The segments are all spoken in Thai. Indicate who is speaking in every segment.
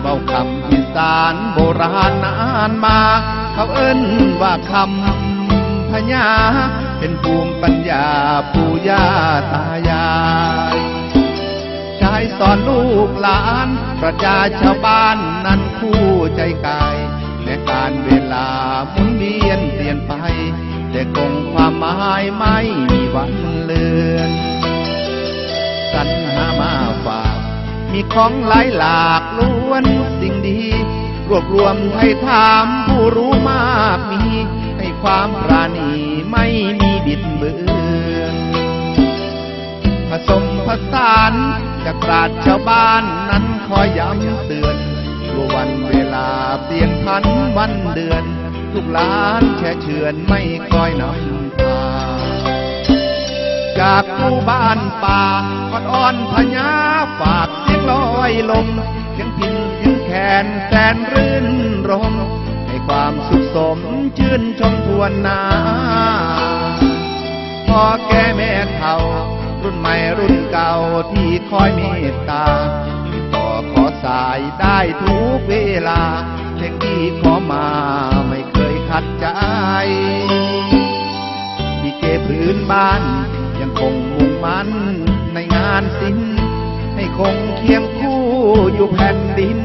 Speaker 1: เบาคำอีสานโบราณนานมา เขาเอิ้นว่าคำพญา เป็นภูมิปัญญาปู่ย่าตายายชายสอนลูกหลาน ประชาชาวบ้านนั้นคู่ใจกายแม้การเวลาหมุนเวียนเปลี่ยนไป แต่คงความหมายไม่มีวัน มีของหลายหลากล้วนสิ่งดี รวบรวมไทยถามผู้รู้มากมี ให้ความปราณีไม่มีบิดเบือนผสมผสานจากปราชชาวบ้านนั้นคอยย้ำเตือนรู้วันเวลาเปลี่ยนพันวันเดือนลูกหลานแช่เชือนไม่คอยนำพาจากหมู่บ้านป่าอ่อนอ่อนพญาฝากส ลอยลมเสียงพินเสียงแคนแสนรื่นรมให้ความสุขสมชื่นชมทวนนาพ่อแก่แม่เฒ่า รุ่นใหม่รุ่นเก่าที่คอยเมตตาติดต่อขอสายได้ทุกเวลาเพลงที่ขอมาไม่เคยขัดใจที่เกพื้นบ้านยังคงมุ่งมั่นในงานศิลป์ คงเคียงคู่อยู่แผ่นดิน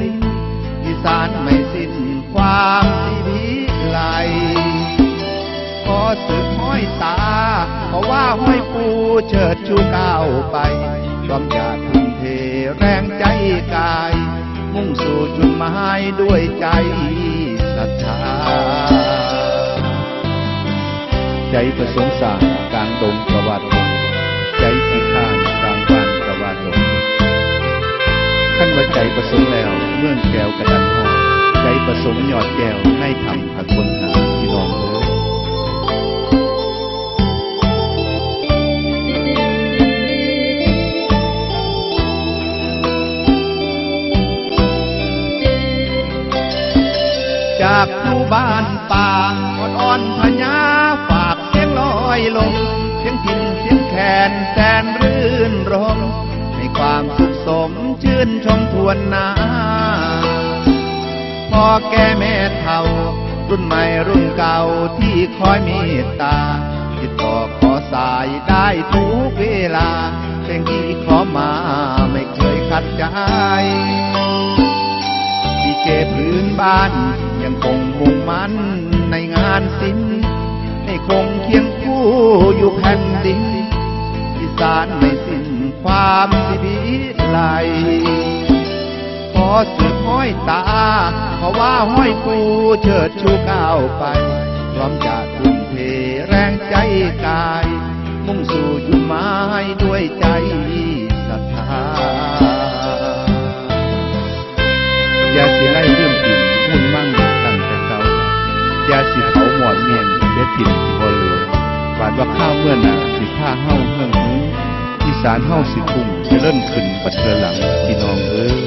Speaker 1: อีสานไม่สิ้นความสิวิไลขอสืบห้อยตา เพราะว่าห้อยปูเชิดชูก้าวไปพร้อมอยากทุ่มเทแรงใจกาย มุ่งสู่จุดหมายด้วยใจศรัทธา ใจประสงค์สางกลางดงประวัติ สงค์ยอดแก้วในธรรมพักคนหาพี่น้องเอ้ยจากหมู่บ้านป่าอ่อนอ่อนพญาฝากเสียงลอยลมเสียงพินเสียงแคนแสนรื่นรมให้ความสุขสมชื่นชมทวนนา พ่อแก่แม่เฒ่า รุ่นใหม่รุ่นเก่าที่คอยเมตตา ติดต่อขอสายได้ทุกเวลาเพลงที่ขอมาไม่เคยขัดใจที่เกพื้นบ้านยังคงมุ่งมั่นในงานศิลป์ให้คงเคียงคู่อยู่แผ่นดินอีสานไม่สิ้นความสิวิไล สืบห้อยตา เพราะว่าห้อยปูเชิดชูก้าวไปพร้อมจะทุ่มเทแรงใจกาย มุ่งสู่จุดหมายด้วยใจศรัทธาอย่าสิไล่เรื่องกินมุ่นมั่งตั้งแต่เก่าอย่าสิเผาหมอนเมียนเด็ดถิ่นที่บ่เหลือบาดว่าข้าวเมื่อนาสิผ้าเฮ้าเฮืองหูอีสานเฮ้าสิพุ่งจะเริ่มขึ้นปัดเทือหลังพี่น้องเอ้ย